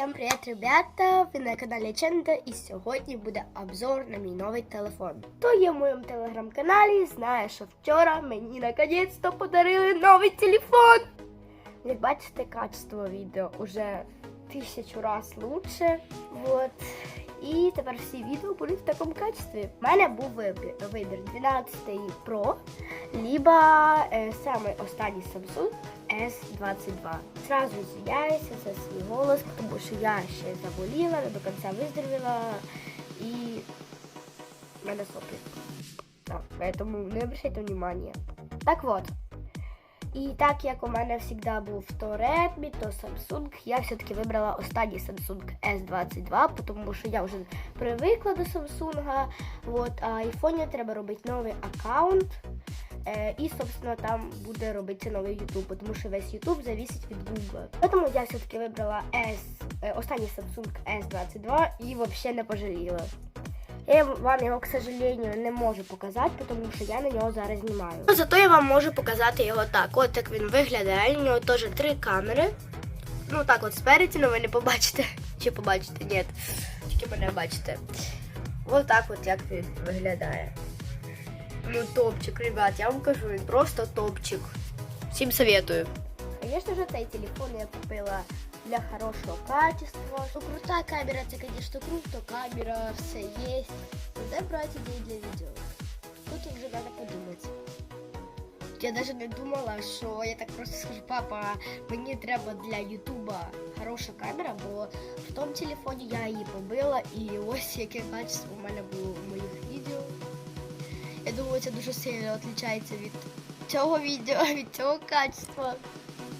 Всем привет, ребята! Ви на каналі Ченда і сьогодні буде обзор на мій новий телефон. Хто є в моєму телеграм-каналі, знає, що вчора мені наконець-то подарили новий телефон. Як бачите, качество відео уже тисячу раз лучше. Вот. І тепер всі відео будуть в такому качестві. У мене був вибір, вибір 12 Pro, либо е, останній Samsung S22. Сразу извиняюся за свій голос, тому що я ще заболіла, не до кінця виздоровіла і в мене соплі. Так, поэтому не обращайте внимания. Так вот. І так як у мене завжди був то Redmi, то Samsung, я все-таки вибрала останній Samsung S22, тому що я вже привикла до Samsung. Вот, а айфоні треба робити новий аккаунт. Е, і, собственно, там буде робитися новий YouTube, тому що весь YouTube зависить від Google. Тому я все-таки вибрала S, е, останній Samsung S22 і взагалі не пожаліла. Я вам його, к сожалению, не можу показати, тому що я на нього зараз знімаю. Ну, зато я вам можу показати його так. От як він виглядає. У нього теж три камери. Ну так от спереді, але ви не побачите. Чи побачите? Ні. Тільки мене бачите. Ось так от як він виглядає. Ну, топчик, ребят, я вам кажу, він просто топчик. Всім советую. Конечно же, цей телефон я купила для хорошего качества. Ну, крутая камера, это, конечно, круто, камера, все есть. Но дай брать идеи для видео. Тут уже надо подумать. Я даже не думала, що я так просто скажу, папа, мені треба для Ютуба хороша камера, бо в тому телефоні я її побила, і ось яке качество в мене було в моїх відео. Я думаю, це дуже сильно відрізняється від цього відео, від цього качества.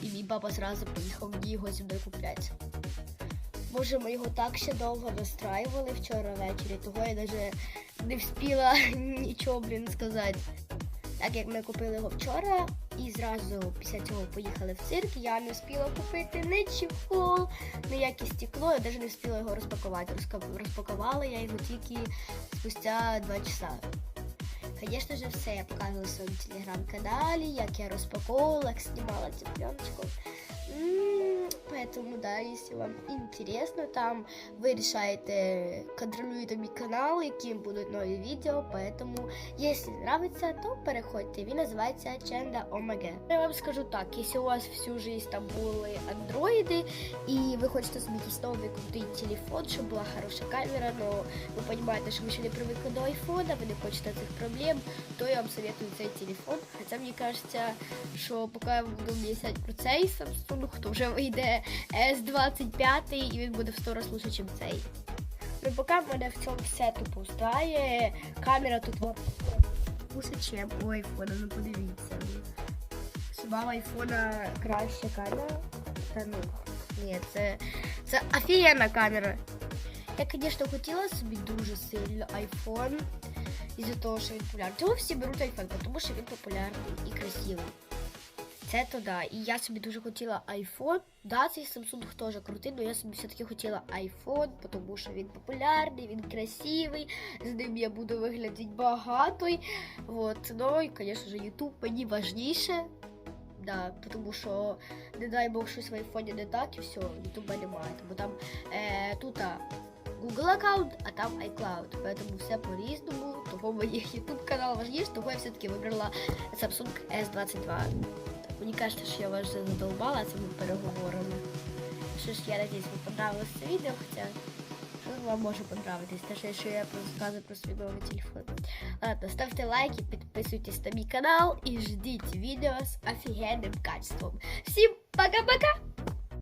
І мій папа зразу поїхав мені його сюди купляти. Боже, ми його так ще довго настраювали вчора ввечері, того я навіть не встигла нічого, блін, сказати. Так як ми купили його вчора і зразу після цього поїхали в цирк, я не встигла купити ні чехол, ніяке стекло, я навіть не встигла його розпакувати. Розпакувала я його тільки спустя 2 часа. Конечно же, все я показывала в своем телеграм-канале, як я розпаковувала, як снимала цю пленочку. М, Поэтому, да, если вам интересно, там вы решаете, контролюєте мій канал, яким будуть нові відео. Поэтому, если нравится, то переходьте. Він називається Ченда Омеге. Я вам скажу так, якщо у вас всю жизнь там були андроїди, і ви хочете собі новий крутий телефон, щоб була хороша камера, но ви розумієте, що ви ще не привикли до айфона, ви не хочете цих проблем, то я вам советую цей телефон. Хоча мені кажеться, що поки я буду місяць про цей Samsung, то вже S25 і він буде в 100 раз лучше, ніж цей. Ну, поки мене в цьому все тупо устає. Камера тут лучше, ніж у айфона, ну подивіться. Хіба в айфона краща камера? Та ну, ні, це, це офігенна камера. Я, звісно, хотіла собі дуже сильно iPhone із-за того, що він популярний. Чому всі беруть iPhone? Тому що він популярний і красивий. Це то да. І я собі дуже хотіла iPhone. Да, цей Samsung теж крутий, але я собі все-таки хотіла iPhone, тому що він популярний, він красивий, з ним я буду виглядати багато. Вот. Ну і, звісно ж, YouTube мені важніше. Да, тому що, не дай Бог, щось в айфоні не так і все, Ютуба немає. Тому там е, тут Google аккаунт, а там iCloud. Поэтому все по-різному. Того мені YouTube канал важніше, того я все-таки вибрала Samsung S22. Так, мені кажеться, що я вас вже задолбала цими переговорами. Що ж, я надіюсь, вам понравилось це відео, хоча вам може понравитись, те, що я розказую про свій новий телефон. Ладно, ставте лайки, підписуйтесь на мій канал і ждіть відео з офігенним качеством. Всім пока-пока!